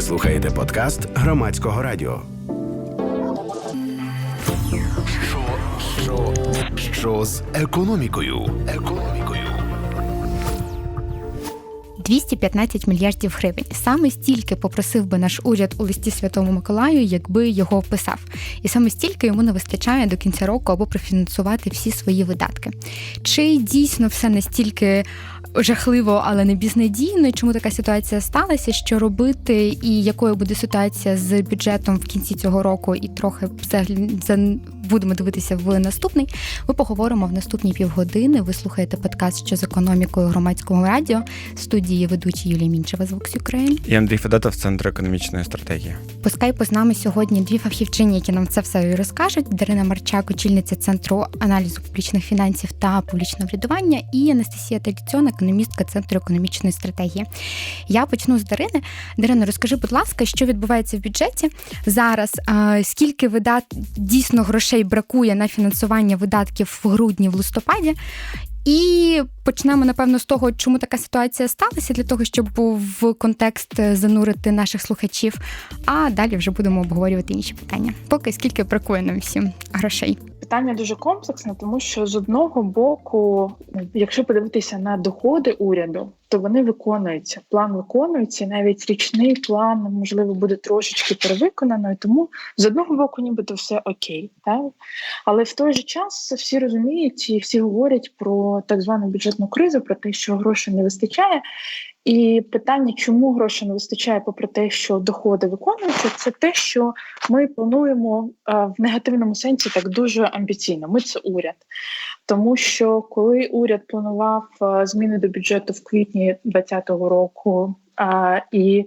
Ви слухаєте подкаст громадського радіо. Що, що, що з економікою? Економікою. 215 мільярдів гривень. Саме стільки попросив би наш уряд у листі Святому Миколаю, якби його писав. І саме стільки йому не вистачає до кінця року або профінансувати всі свої видатки. Чи дійсно все настільки жахливо, але не безнадійно? Чому така ситуація сталася? Що робити, і якою буде ситуація з бюджетом в кінці цього року, і трохи взагалі за- будемо дивитися в наступний. Ми поговоримо в наступні півгодини. Ви слухаєте подкаст що з економікою громадського радіо в студії ведучі Юлія Мінчева з Vox Ukraine. І Андрій Федотов, Центр економічної стратегії. По скайпу з нами сьогодні дві фахівчині, які нам це все розкажуть. Дарина Марчак, очільниця центру аналізу публічних фінансів та публічного врядування, і Анастасія Таліцьон, економістка центру економічної стратегії. Я почну з Дарини. Дарина, розкажи, будь ласка, що відбувається в бюджеті зараз? Скільки видат дійсно грошей бракує на фінансування видатків в грудні, в листопаді? І почнемо напевно з того, чому така ситуація сталася, для того, щоб в контекст е, занурити наших слухачів. А далі вже будемо обговорювати інші питання. Поки скільки бракує нам всім грошей. Питання дуже комплексне, тому що з одного боку, якщо подивитися на доходи уряду, то вони виконуються. План виконується, навіть річний план можливо буде трошечки перевиконано. Тому з одного боку, нібито все окей, так але в той же час всі розуміють і всі говорять про так звану бюджетну кризу, про те, що грошей не вистачає. І питання, чому грошей не вистачає, попри те, що доходи виконуються, це те, що ми плануємо в негативному сенсі так дуже амбіційно. Ми це уряд. Тому що коли уряд планував зміни до бюджету в квітні 2020 року і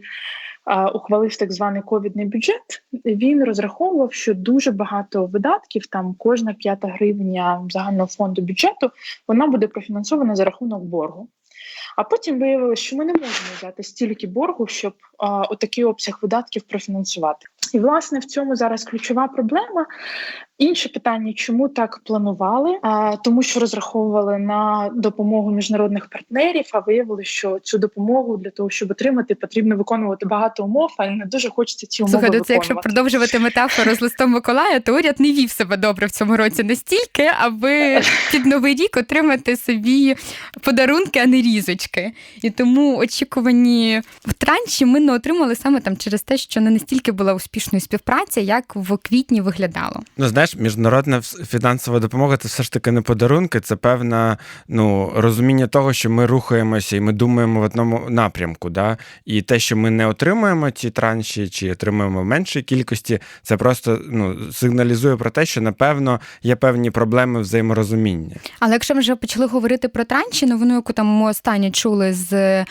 ухвалив так званий ковідний бюджет, він розраховував, що дуже багато видатків, там кожна п'ята гривня загального фонду бюджету, вона буде профінансована за рахунок боргу. А потім виявилося, що ми не можемо взяти стільки боргу, щоб а, отакий обсяг видатків профінансувати. І власне в цьому зараз ключова проблема. Інше питання, чому так планували? А, тому що розраховували на допомогу міжнародних партнерів, а виявили, що цю допомогу для того, щоб отримати, потрібно виконувати багато умов, а не дуже хочеться ці умови Слухай, ну це якщо продовжувати метафору з листом Миколая, то уряд не вів себе добре в цьому році настільки, аби під новий рік отримати собі подарунки, а не різочки. І тому очікувані в транші ми не отримали саме там через те, що не настільки була успішною співпраця, як в квітні виглядало. Ну знаєш, міжнародна фінансова допомога це все ж таки не подарунки, це певне ну, розуміння того, що ми рухаємося і ми думаємо в одному напрямку. Да? І те, що ми не отримуємо ці транші чи отримуємо в меншій кількості, це просто ну, сигналізує про те, що напевно є певні проблеми взаєморозуміння. Але якщо ми вже почали говорити про транші, новину, яку там ми останнє чули з е,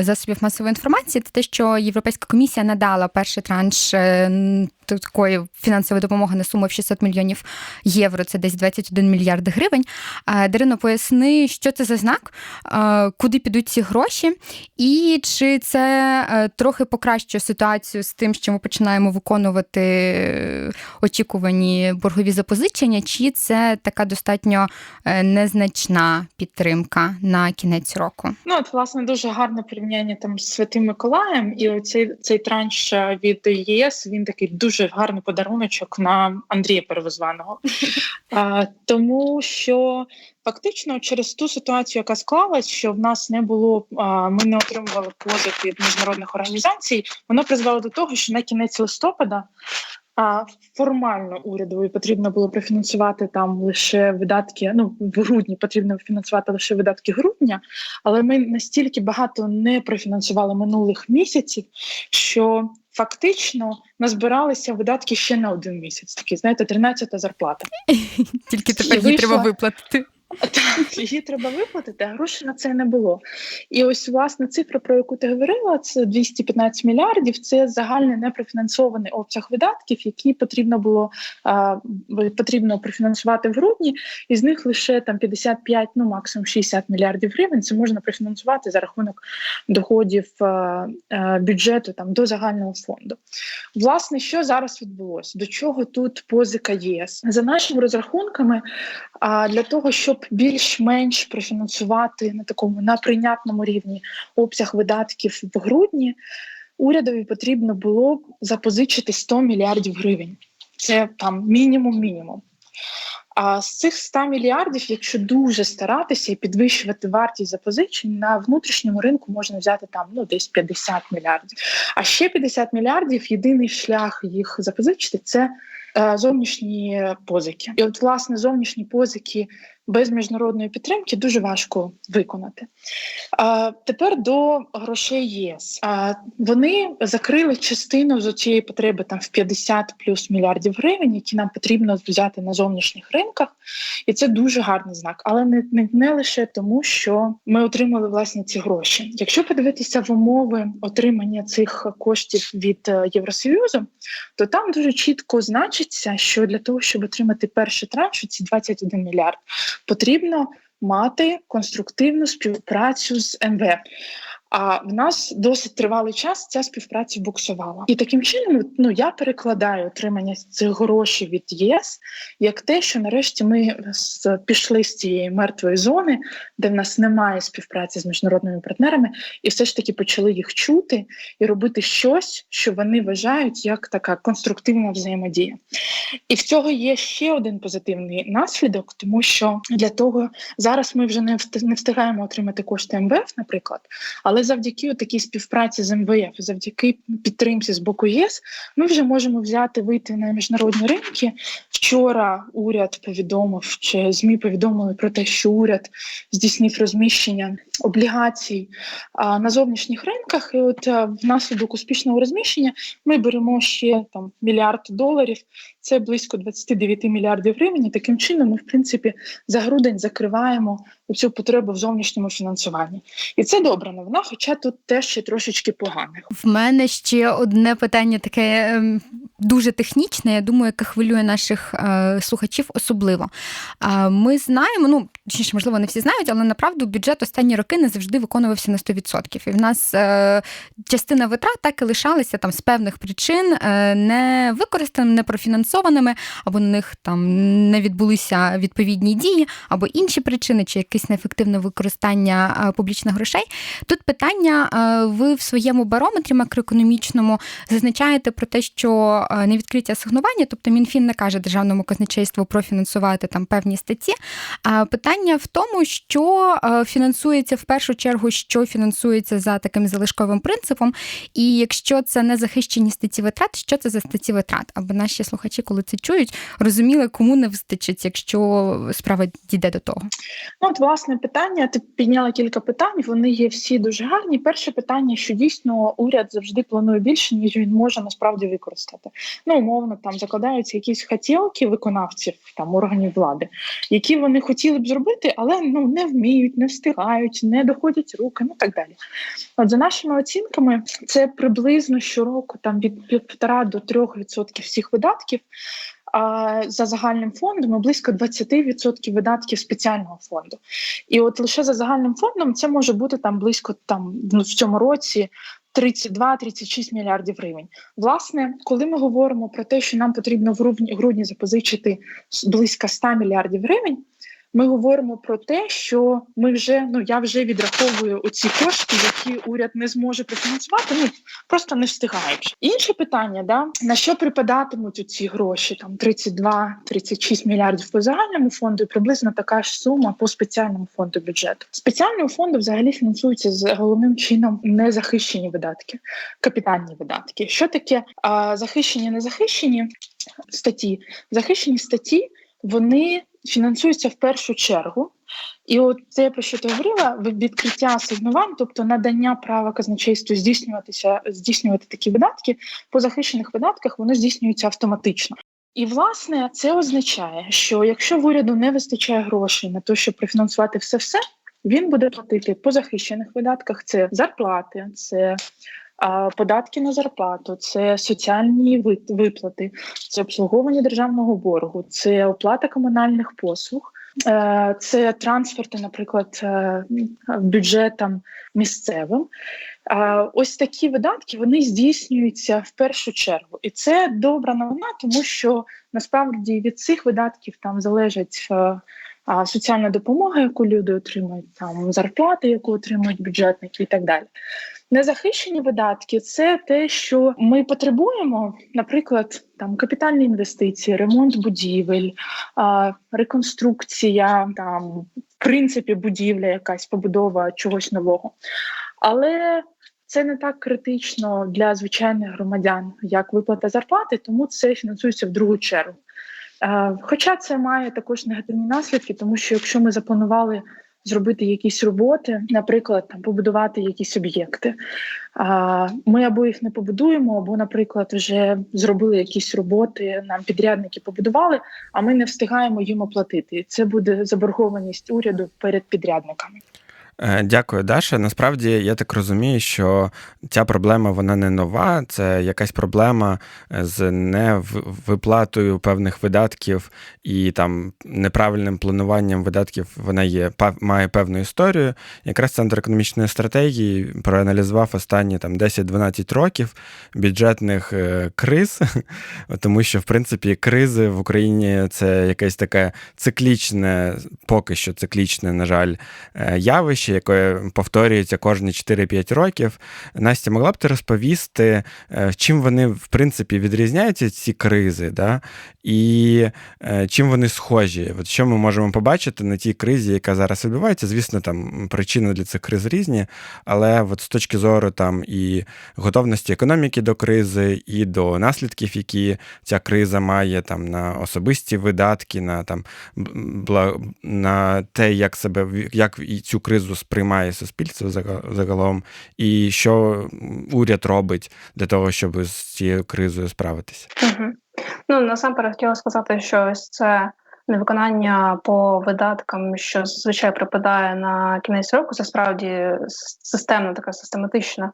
засобів масової інформації, це те, що Європейська комісія надала перший транш е, такої фінансової допомоги на суму в 600 мільйонів євро, це десь 21 мільярд гривень. Дарино, поясни, що це за знак, куди підуть ці гроші, і чи це е, трохи покращує ситуацію з тим, що ми починаємо виконувати е, очікувані боргові запозичення, чи це така достатньо е, незначна підтримка на кінець року? Ну, от, власне, дуже гарне порівняння там з Святим Миколаєм, і оцей цей транш від ЄС він такий дуже гарний подаруночок на Андрія Перевозваного. тому що фактично через ту ситуацію, яка склалась, що в нас не було, ми не отримували позик від міжнародних організацій, воно призвело до того, що на кінець листопада. А формально урядові потрібно було профінансувати там лише видатки. Ну в грудні потрібно фінансувати лише видатки грудня, але ми настільки багато не профінансували минулих місяців, що фактично назбиралися видатки ще на один місяць. Такі знаєте, 13-та зарплата. Тільки тепер її треба виплатити. Так, її треба виплатити, а грошей на це не було. І ось власне цифра, про яку ти говорила, це 215 мільярдів. Це загальний непрофінансований обсяг видатків, які потрібно було потрібно профінансувати в грудні. Із них лише там 55, ну максимум 60 мільярдів гривень. Це можна профінансувати за рахунок доходів бюджету там до загального фонду. Власне, що зараз відбулося? До чого тут позика ЄС? За нашими розрахунками, для того, щоб більш-менш профінансувати на такому на прийнятному рівні обсяг видатків в грудні, урядові потрібно було запозичити 100 мільярдів гривень. Це там мінімум-мінімум. А з цих 100 мільярдів, якщо дуже старатися і підвищувати вартість запозичень, на внутрішньому ринку можна взяти там ну десь 50 мільярдів. А ще 50 мільярдів єдиний шлях їх запозичити це е, зовнішні позики. І от власне зовнішні позики без міжнародної підтримки дуже важко виконати. А, тепер до грошей ЄС. А, вони закрили частину з цієї потреби там в 50 плюс мільярдів гривень, які нам потрібно взяти на зовнішніх ринках, і це дуже гарний знак. Але не, не, не лише тому, що ми отримали власне ці гроші. Якщо подивитися в умови отримання цих коштів від е, Євросоюзу, то там дуже чітко значиться, що для того, щоб отримати перший транш, ці 21 мільярд, потрібно мати конструктивну співпрацю з МВФ. А в нас досить тривалий час ця співпраця буксувала. І таким чином, ну я перекладаю отримання цих грошей від ЄС як те, що нарешті ми пішли з цієї мертвої зони, де в нас немає співпраці з міжнародними партнерами, і все ж таки почали їх чути і робити щось, що вони вважають як така конструктивна взаємодія. І в цього є ще один позитивний наслідок, тому що для того зараз ми вже не встигаємо отримати кошти МВФ, наприклад, але завдяки такій співпраці з МВФ, завдяки підтримці з боку ЄС, ми вже можемо взяти вийти на міжнародні ринки. Вчора уряд повідомив, чи змі повідомили про те, що уряд здійснив розміщення облігацій а, на зовнішніх ринках. І от а, внаслідок успішного розміщення ми беремо ще там мільярд доларів. Це близько 29 мільярдів гривень. Таким чином, ми в принципі за грудень закриваємо цю потребу в зовнішньому фінансуванні. І це добра новина, хоча тут теж ще трошечки погано. В мене ще одне питання таке ем, дуже технічне. Я думаю, яке хвилює наших е, слухачів особливо. А ми знаємо, ну точніше, можливо, не всі знають, але направду бюджет останні роки не завжди виконувався на 100%. І в нас е, частина витрат так і лишалася там з певних причин е, не використаними, не профінансованими, або на них там не відбулися відповідні дії, або інші причини, чи якесь неефективне використання е, публічних грошей. Тут питання: е, ви в своєму барометрі макроекономічному зазначаєте про те, що е, невідкриття асигнування, тобто Мінфін не каже державному казначейству профінансувати там певні статті. А питання в тому, що фінансується в першу чергу, що фінансується за таким залишковим принципом, і якщо це не захищені статті витрат, що це за статті витрат? Аби наші слухачі, коли це чують, розуміли, кому не вистачить, якщо справа дійде до того. Ну, от, власне, питання. Ти підняла кілька питань. Вони є всі дуже гарні. Перше питання, що дійсно уряд завжди планує більше, ніж він може насправді використати. Ну, умовно, там закладаються якісь хотілки виконавців там органів влади, які вони хотіли б зробити, але ну не вміють, не встигають, не доходять руки, ну так далі. От за нашими оцінками, це приблизно щороку там від півтора до трьох відсотків всіх видатків. За загальним фондом близько 20% видатків спеціального фонду. І от лише за загальним фондом це може бути там близько там ну, в цьому році 32-36 мільярдів гривень. Власне, коли ми говоримо про те, що нам потрібно в грудні запозичити близько 100 мільярдів гривень. Ми говоримо про те, що ми вже ну я вже відраховую оці кошти, які уряд не зможе профінансувати. Ну просто не встигають. Інше питання: да на що припадатимуть ці гроші? Там 32-36 мільярдів по загальному фонду, і приблизно така ж сума по спеціальному фонду бюджету. Спеціального фонду взагалі фінансуються з головним чином незахищені видатки, капітальні видатки. Що таке а, захищені, незахищені статті? Захищені статті вони фінансуються в першу чергу. І от це про що ти говорила, відкриття асигнувань, тобто надання права казначейству здійснюватися, здійснювати такі видатки по захищених видатках, воно здійснюється автоматично. І власне це означає, що якщо в уряду не вистачає грошей на те, щоб профінансувати все все, він буде платити по захищених видатках: це зарплати, це податки на зарплату, це соціальні виплати, це обслуговування державного боргу, це оплата комунальних послуг. Е, Це трансферти, наприклад, е, бюджетам місцевим. Ось такі видатки вони здійснюються в першу чергу, і це добра новина, тому що насправді від цих видатків там залежать е, соціальна допомога, яку люди отримують, там зарплати, яку отримують бюджетники, і так далі. Незахищені видатки це те, що ми потребуємо, наприклад, там капітальні інвестиції, ремонт будівель, реконструкція, там в принципі будівля, якась побудова чогось нового. Але це не так критично для звичайних громадян, як виплата зарплати, тому це фінансується в другу чергу. Е, Хоча це має також негативні наслідки, тому що якщо ми запланували зробити якісь роботи, наприклад, там побудувати якісь об'єкти, ми або їх не побудуємо, або, наприклад, вже зробили якісь роботи, нам підрядники побудували, а ми не встигаємо їм оплатити. Це буде заборгованість уряду перед підрядниками. Е, Дякую, Даша. Насправді я так розумію, що ця проблема вона не нова. Це якась проблема з невиплатою певних видатків і там неправильним плануванням видатків. Вона є має певну історію. Якраз центр економічної стратегії проаналізував останні там 10-12 років бюджетних е, криз, тому що в принципі кризи в Україні це якесь таке циклічне, поки що циклічне, на жаль, е, явище, яке повторюється кожні 4-5 років. Настя, могла б ти розповісти, е, чим вони в принципі відрізняються ці кризи, да? і е, чим вони схожі? От що ми можемо побачити на тій кризі, яка зараз відбувається? Звісно, там причини для цих криз різні, але от з точки зору там і готовності економіки до кризи, і до наслідків, які ця криза має там на особисті видатки, на там на те, як себе як цю кризу сприймає суспільство зага- загалом, і що уряд робить для того, щоб з цією кризою справитися. Угу. Ну насамперед хотіла сказати, що ось це невиконання по видаткам, що зазвичай припадає на кінець року, це справді системна така систематична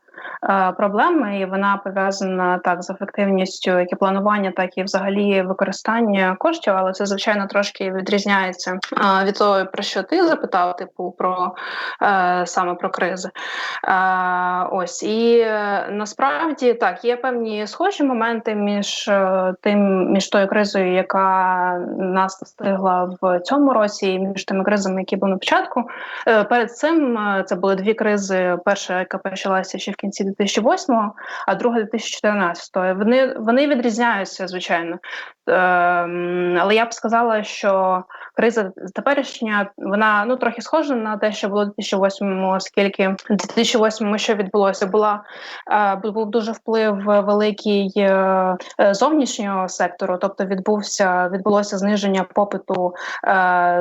е, проблема, і вона пов'язана так з ефективністю як і планування, так і взагалі використання коштів. Але це звичайно трошки відрізняється е, від того, про що ти запитав, типу про е, саме про кризи. Е, ось і е, насправді так є певні схожі моменти між е, тим, між тою кризою, яка нас настигла в цьому році, і між тими кризами, які були на початку. Е, Перед цим е, це були дві кризи. Перша, яка почалася ще в кінці 2008-го, а друга 2014-го. Вони вони відрізняються, звичайно. Ем, але я б сказала, що криза теперішня вона ну трохи схожа на те, що було в 2008-му, оскільки в 2008-му що відбулося, була е, був дуже вплив великий е, е, зовнішнього сектору, тобто відбувся відбулося зниження попиту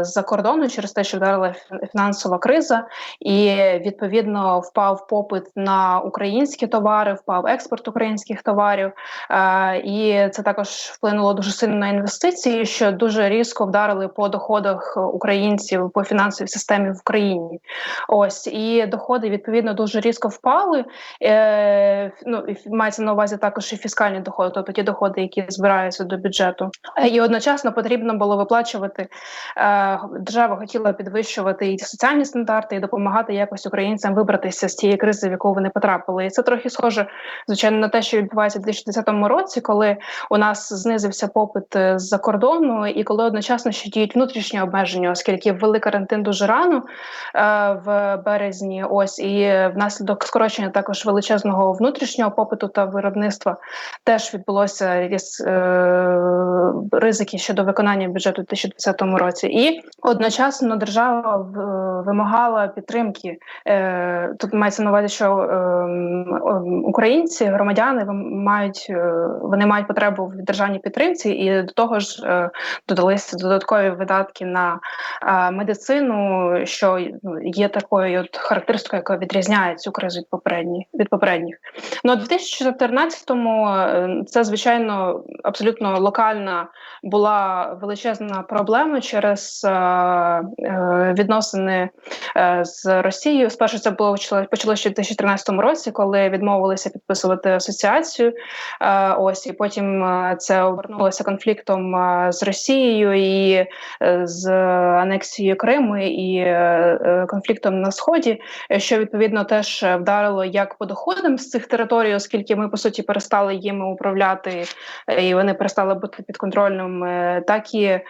з-за кордону через те, що вдарила фінансова криза, і відповідно впав попит на українські товари, впав експорт українських товарів, і це також вплинуло дуже сильно на інвестиції, що дуже різко вдарили по доходах українців по фінансовій системі в Україні. Ось і доходи відповідно дуже різко впали. Е, ну мається на увазі також і фіскальні доходи, тобто ті доходи, які збираються до бюджету. Е, І одночасно потрібно було виплачувати. Е, держава хотіла підвищувати і соціальні стандарти, і допомагати якось українцям вибратися з тієї кризи, в яку вони потрапили. І це трохи схоже, звичайно, на те, що відбувається в 2010 році, коли у нас знизився попит е, з-за кордону, і коли одночасно ще діють внутрішні обмеження, оскільки ввели карантин дуже рано е, в березні. Ось і внаслідок скорочення також величезного внутрішнього попиту та виробництва теж відбулося якісь е, ризики щодо виконання бюджету у 2020 році. І одночасно держава вимагала підтримки. Е, тут мається на увазі, що е, українці, громадяни мають е, вони мають потребу в державній підтримці, і до того ж е, додалися додаткові видатки на е, медицину, що ну, є такою от характеристикою, яка відрізняє цю кризу від попередніх від попередніх. Ну, у 2014-му е, це звичайно абсолютно локальна була величезна проблема через е, е, відносини з Росією. Спершу це було почалося ще в 2013 році, коли відмовилися підписувати асоціацію. Ось і потім це обернулося конфліктом з Росією, і з анексією Криму і е, е, конфліктом на сході, е, що відповідно теж вдарило як по доходам з цих територій, оскільки ми по суті перестали їми управляти, е, і вони перестали бути підконтрольними, е, так і е,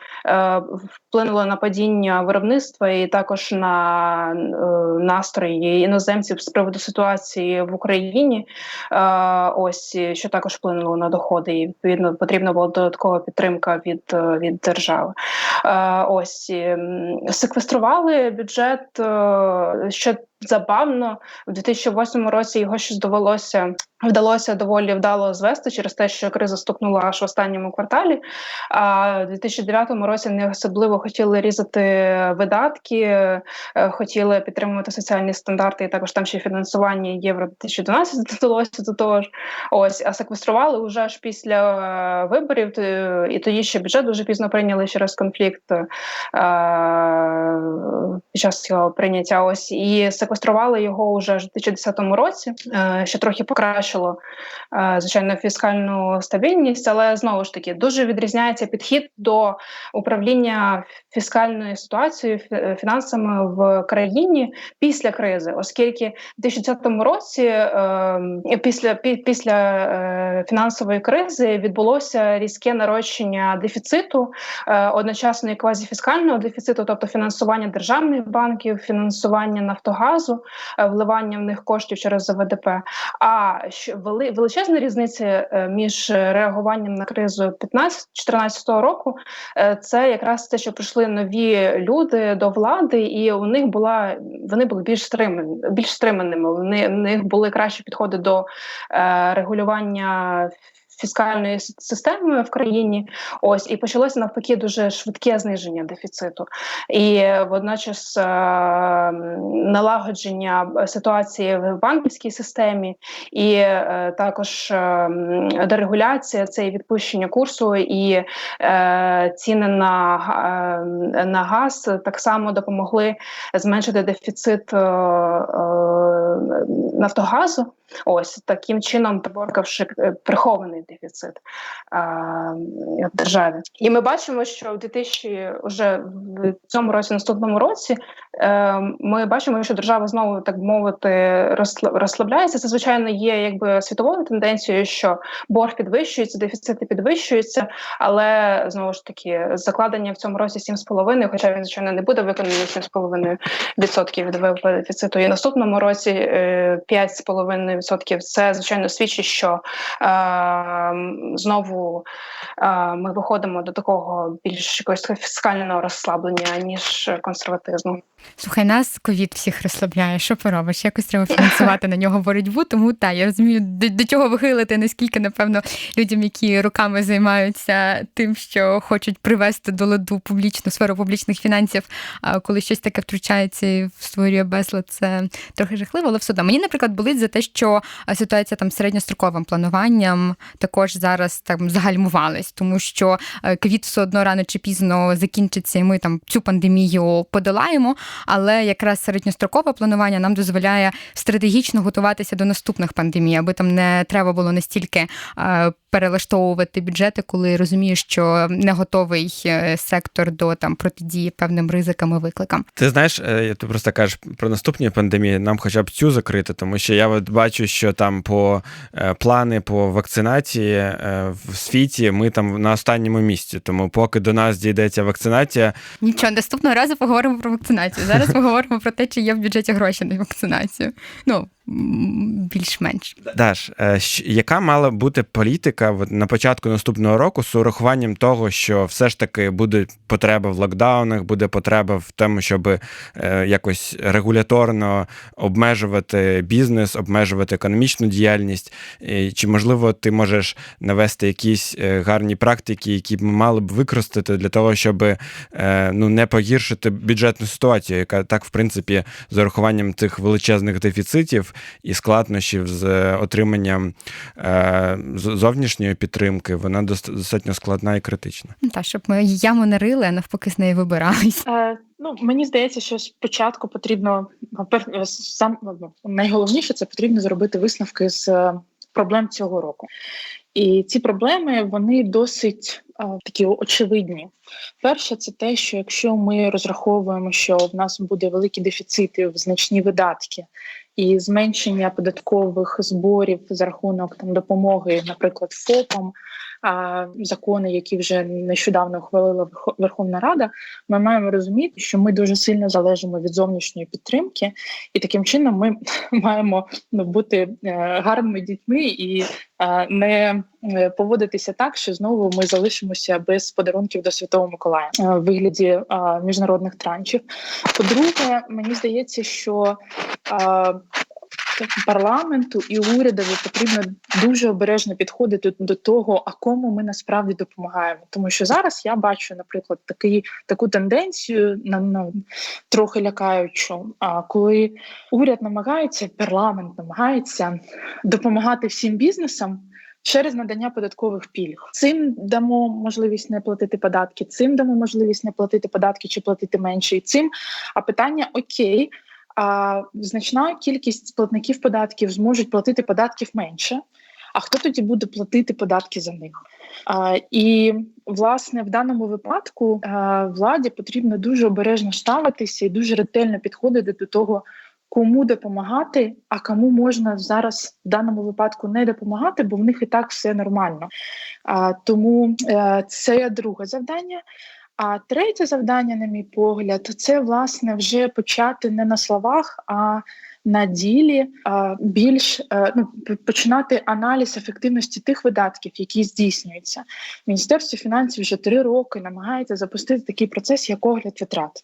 вплинуло на падіння виробництва і також на е, настрої іноземців з приводу ситуації в Україні. Е, ось що також вплинуло на доходи, і відповідно потрібна була додаткова підтримка від, е, від держави. Е, ось секвестрували бюджет е, ще забавно. У 2008 році його щось довелося вдалося доволі вдало звести через те, що криза стукнула аж в останньому кварталі. А в 2009 році не особливо хотіли різати видатки, е, хотіли підтримувати соціальні стандарти, і також там ще фінансування євро 2012 додалося до того ж. Ось, а секвестрували вже ж після е, виборів, і тоді ще бюджет дуже пізно прийняли через конфлікт е, під час цього прийняття. Ось і секвестрували його вже ж у 2010 році, е, що трохи покращило е, звичайно фіскальну стабільність, але знову ж таки дуже відрізняється підхід до управління фіскальною ситуацією фі- фінансами в країні після кризи, оскільки в 2010 році, е, після пі- після е, фінансової кризи, відбулося різке нарощення дефіциту, е, одночасно і квазіфіскального дефіциту, тобто фінансування державних банків, фінансування Нафтогазу, е, вливання в них коштів через ВДП. А величезна різниця е, між реагуванням на кризу 15-14 року, е, це якраз те, що прийшли нові люди до влади, і у них була вони були більш стримані, більш стриманими. Вони в них були кращі підходи до регулювання. Фіскальної системи в країні, ось і почалося навпаки дуже швидке зниження дефіциту, і водночас е, налагодження ситуації в банківській системі, і е, також е, дерегуляція, це і відпущення курсу, і е, ціни на, на газ так само допомогли зменшити дефіцит Нафтогазу. Ось таким чином, приборкавши е, прихований дефіцит в державі. І ми бачимо, що в 2000, вже в цьому році, наступному році, е, ми бачимо, що держава знову так мовити розслабляється. Це звичайно є якби світовою тенденцією, що борг підвищується, дефіцити підвищуються, але знову ж таки закладення в цьому році 7,5%, хоча він звичайно не буде виконаний 7,5% від ВВП дефіциту. І наступному році е, 5,5%. 4%, Це звичайно свідчить, що е, знову е, ми виходимо до такого більш якогось фіскального розслаблення ніж консерватизму. Слухай, нас ковід всіх розслабляє. Що поробиш? Якось треба фінансувати на нього боротьбу. Тому та я розумію, до, до чого вихилити, наскільки напевно людям, які руками займаються тим, що хочуть привести до ладу публічну сферу публічних фінансів. а коли щось таке втручається і створює безлад, це трохи жахливо. Але все одно мені, наприклад, болить за те, що а, ситуація там з середньостроковим плануванням також зараз там загальмувалась, тому що е, ковід все одно рано чи пізно закінчиться, і ми там цю пандемію подолаємо. Але якраз середньострокове планування нам дозволяє стратегічно готуватися до наступних пандемій, аби там не треба було настільки е, перелаштовувати бюджети, коли розумієш, що не готовий е, сектор до там протидії певним ризикам і викликам. Ти знаєш, е, ти просто кажеш про наступні пандемії, нам хоча б цю закрити, тому що я от бачу, що там по е, плани по вакцинації е, в світі ми там на останньому місці. Тому поки до нас дійдеться вакцинація, Нічого, наступного разу поговоримо про вакцинацію. Зараз поговоримо про те, чи є в бюджеті гроші на вакцинацію. Ну більш-менш. Даш, е, яка мала бути політика на початку наступного року з урахуванням того, що все ж таки буде потреба в локдаунах, буде потреба в тому, щоб е, якось регуляторно обмежувати бізнес, обмежувати економічну діяльність? Чи можливо ти можеш навести якісь е, гарні практики, які ми мали б використати для того, щоб ну, не погіршити бюджетну ситуацію, яка так, в принципі, з урахуванням цих величезних дефіцитів і складнощів з е, отриманням е, зовнішньої підтримки, вона дос- достатньо складна і критична. Ну, Та, щоб ми яму не рили, а навпаки з неї вибирались. Е, ну, мені здається, що спочатку потрібно сам ну, найголовніше це потрібно зробити висновки з е, проблем цього року. І ці проблеми вони досить а, такі очевидні. Перше, це те, що якщо ми розраховуємо, що в нас буде великі дефіцити в значні видатки і зменшення податкових зборів за рахунок там допомоги, наприклад, ФОПам, закони, які вже нещодавно ухвалила Верхо- Верховна Рада, ми маємо розуміти, що ми дуже сильно залежимо від зовнішньої підтримки, і таким чином ми маємо ну, бути е, гарними дітьми і е, не е, поводитися так, що знову ми залишимося без подарунків до Святого Миколая в вигляді міжнародних траншів. По-друге, мені здається, що парламенту і урядові потрібно дуже обережно підходити до того, а кому ми насправді допомагаємо. Тому що зараз я бачу, наприклад, такий таку тенденцію на, на трохи лякаючу. А коли уряд намагається, парламент намагається допомагати всім бізнесам. Через надання податкових пільг цим дамо можливість не платити податки, цим дамо можливість не платити податки чи платити менше. І цим а питання окей, а значна кількість платників податків зможуть платити податків менше. А хто тоді буде платити податки за них? А, і власне в даному випадку а, владі потрібно дуже обережно ставитися і дуже ретельно підходити до того, кому допомагати, а кому можна зараз в даному випадку не допомагати, бо в них і так все нормально. А, тому е, це друге завдання. А третє завдання, на мій погляд, це власне вже почати не на словах, а на ділі більш е, ну, починати аналіз ефективності тих видатків, які здійснюються. Міністерство фінансів вже три роки намагається запустити такий процес, як огляд витрат.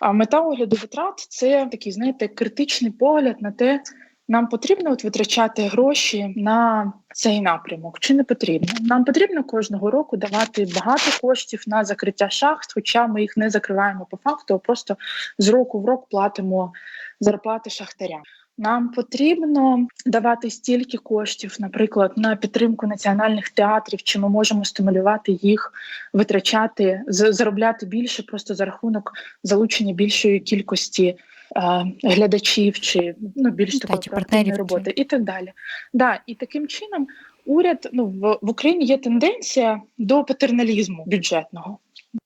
А мета огляду витрат це такий, знаєте, критичний погляд на те, нам потрібно от витрачати гроші на цей напрямок, чи не потрібно? Нам потрібно кожного року давати багато коштів на закриття шахт, хоча ми їх не закриваємо по факту, а просто з року в рок платимо зарплати шахтарям. Нам потрібно давати стільки коштів, наприклад, на підтримку національних театрів, чи ми можемо стимулювати їх витрачати, заробляти більше просто за рахунок залучення більшої кількості е, глядачів чи ну більш Ну, такої партнерів, роботи, і так далі. Да, і таким чином уряд ну в, в Україні є тенденція до патерналізму бюджетного.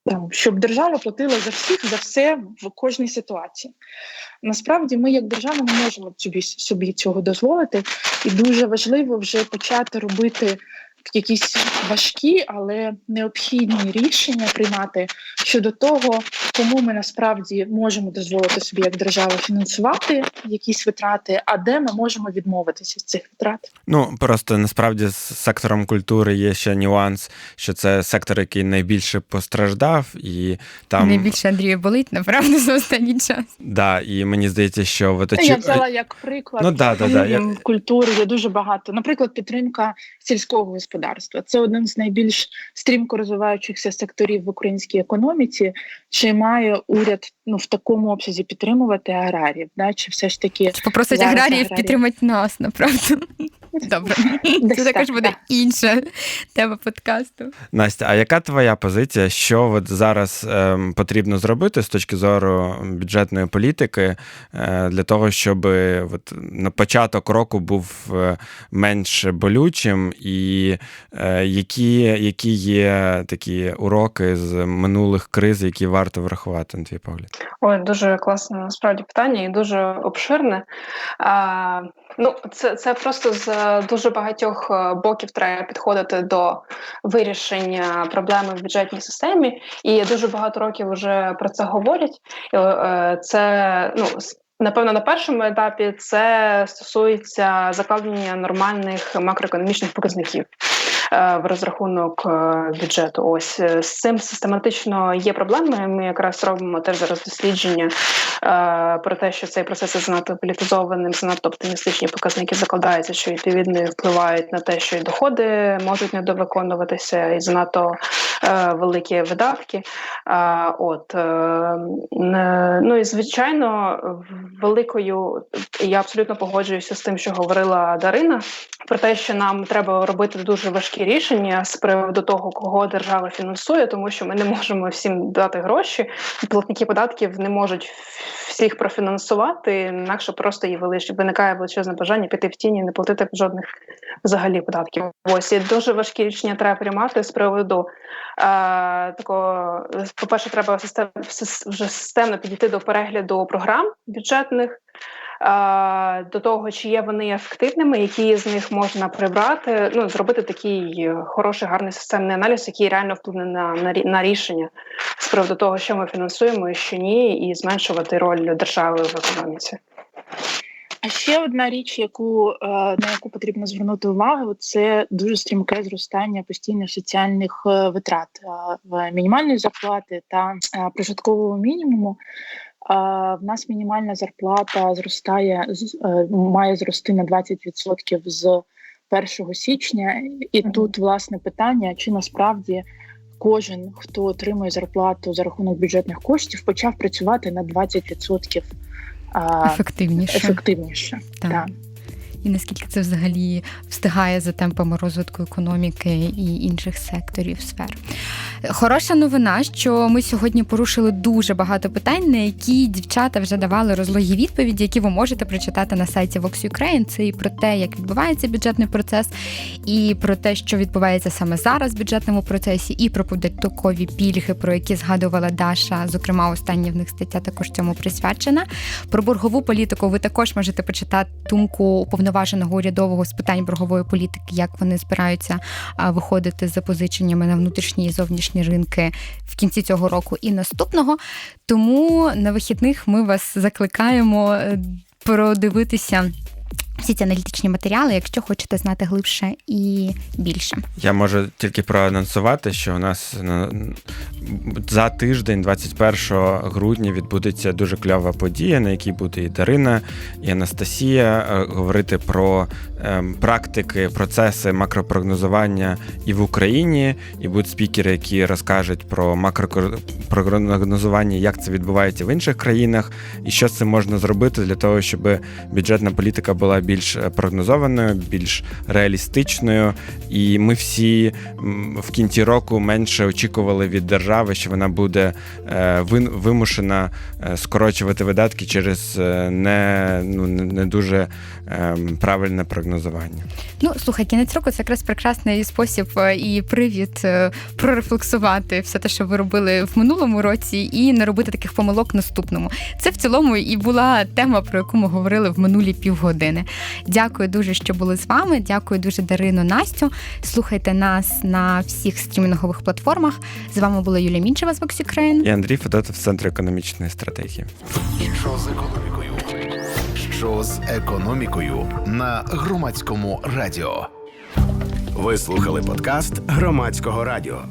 Там, щоб держава платила за всіх за все в кожній ситуації. Насправді, ми, як держава, не можемо собі, собі цього дозволити, і дуже важливо вже почати робити якісь важкі, але необхідні рішення приймати щодо того, кому ми насправді можемо дозволити собі як держава фінансувати якісь витрати, а де ми можемо відмовитися від цих витрат. Ну просто насправді з сектором культури є ще нюанс, що це сектор, який найбільше постраждав, і там Найбільше Андрію болить, направду, за останній час. да, і мені здається, що в Ну, Я взяла як приклад Ну, да, да, да, я- культури є дуже багато. Наприклад, підтримка сільського господарства. Це один з найбільш стрімко розвиваючихся секторів в українській економіці. Чи має уряд ну в такому обсязі підтримувати аграріїв? Да? Чи все ж таки Чи попросить аграріїв аграрії. підтримати нас, направду. Добре. Десь Це також буде так. інша тема подкасту. Настя, а яка твоя позиція? Що от зараз ем, потрібно зробити з точки зору бюджетної політики е, для того, щоб от, на початок року був е, менш болючим, і е, які, які є такі уроки з минулих криз, які варто врахувати на твій погляд? Ой, дуже класне насправді питання і дуже обширне. А, ну, це, це просто з дуже багатьох е, боків треба підходити до вирішення проблеми в бюджетній системі, і дуже багато років вже про це говорять. Е, Це ну. Напевно, на першому етапі це стосується закладення нормальних макроекономічних показників е, в розрахунок е, бюджету. Ось е, з цим систематично є проблеми. Ми якраз робимо теж зараз дослідження е, про те, що цей процес є занадто політизованим, занадто оптимістичні показники закладаються, що відповідно впливають на те, що і доходи можуть недовиконуватися, і занадто е, великі видатки. Е, От е, ну і звичайно, великою я абсолютно погоджуюся з тим, що говорила Дарина, про те, що нам треба робити дуже важкі рішення з приводу того, кого держава фінансує, тому що ми не можемо всім дати гроші, платники податків не можуть всіх профінансувати, інакше просто її велич... виникає величезне бажання піти в тіні і не платити жодних взагалі податків. Ось і дуже важкі рішення треба приймати з приводу е, такого. По-перше, треба систем... вже системно підійти до перегляду програм бюджетних. Е, До того, чи є вони ефективними, які з них можна прибрати, ну зробити такий е, хороший, гарний системний аналіз, який реально вплине на, на, рішення з приводу того, що ми фінансуємо і що ні, і зменшувати роль держави в економіці. А ще одна річ, яку е, на яку потрібно звернути увагу, це дуже стрімке зростання постійних соціальних витрат мінімальної зарплати та прожиткового мінімуму. В нас мінімальна зарплата зростає е, має зрости на 20% з 1 січня, і тут власне питання, чи насправді кожен, хто отримує зарплату за рахунок бюджетних коштів, почав працювати на 20% Ефективніше. ефективніше. Так. Так. І наскільки це взагалі встигає за темпами розвитку економіки і інших секторів сфер. Хороша новина, що ми сьогодні порушили дуже багато питань, на які дівчата вже давали розлогі відповіді, які ви можете прочитати на сайті Vox Ukraine. Це і про те, як відбувається бюджетний процес, і про те, що відбувається саме зараз в бюджетному процесі, і про податкові пільги, про які згадувала Даша. Зокрема, остання в них стаття також цьому присвячена. Про боргову політику ви також можете почитати думку уповноваженого урядового з питань боргової політики, як вони збираються виходити з запозиченнями на внутрішні і зовнішні ринки в кінці цього року і наступного. Тому на вихідних ми вас закликаємо е, продивитися. Всі ці аналітичні матеріали, якщо хочете знати глибше і більше. Я можу тільки проанонсувати, що у нас за тиждень, 21 грудня, відбудеться дуже кльова подія, на якій буде і Дарина, і Анастасія е, говорити про практики, процеси макропрогнозування і в Україні. І будуть спікери, які розкажуть про макропрогнозування, як це відбувається в інших країнах, і що з цим можна зробити для того, щоб бюджетна політика була більш е, прогнозованою, більш реалістичною. І ми всі в кінці року менше очікували від держави, що вона буде е, вимушена е, скорочувати видатки через не, ну, не дуже е, правильне прогнозування. Ну, слухай, кінець року це якраз прекрасний спосіб е, і привід е, прорефлексувати все те, що ви робили в минулому році, і не робити таких помилок наступному. Це в цілому і була тема, про яку ми говорили в минулі півгодини. Дякую дуже, що були з вами. Дякую дуже Дарину Настю. Слухайте нас на всіх стрімінгових платформах. З вами була Юлія Мінчева з Vox Ukraine. І Андрій Федотов з Центру економічної стратегії. Що з економікою? Що з економікою на громадському радіо? Ви слухали подкаст громадського радіо.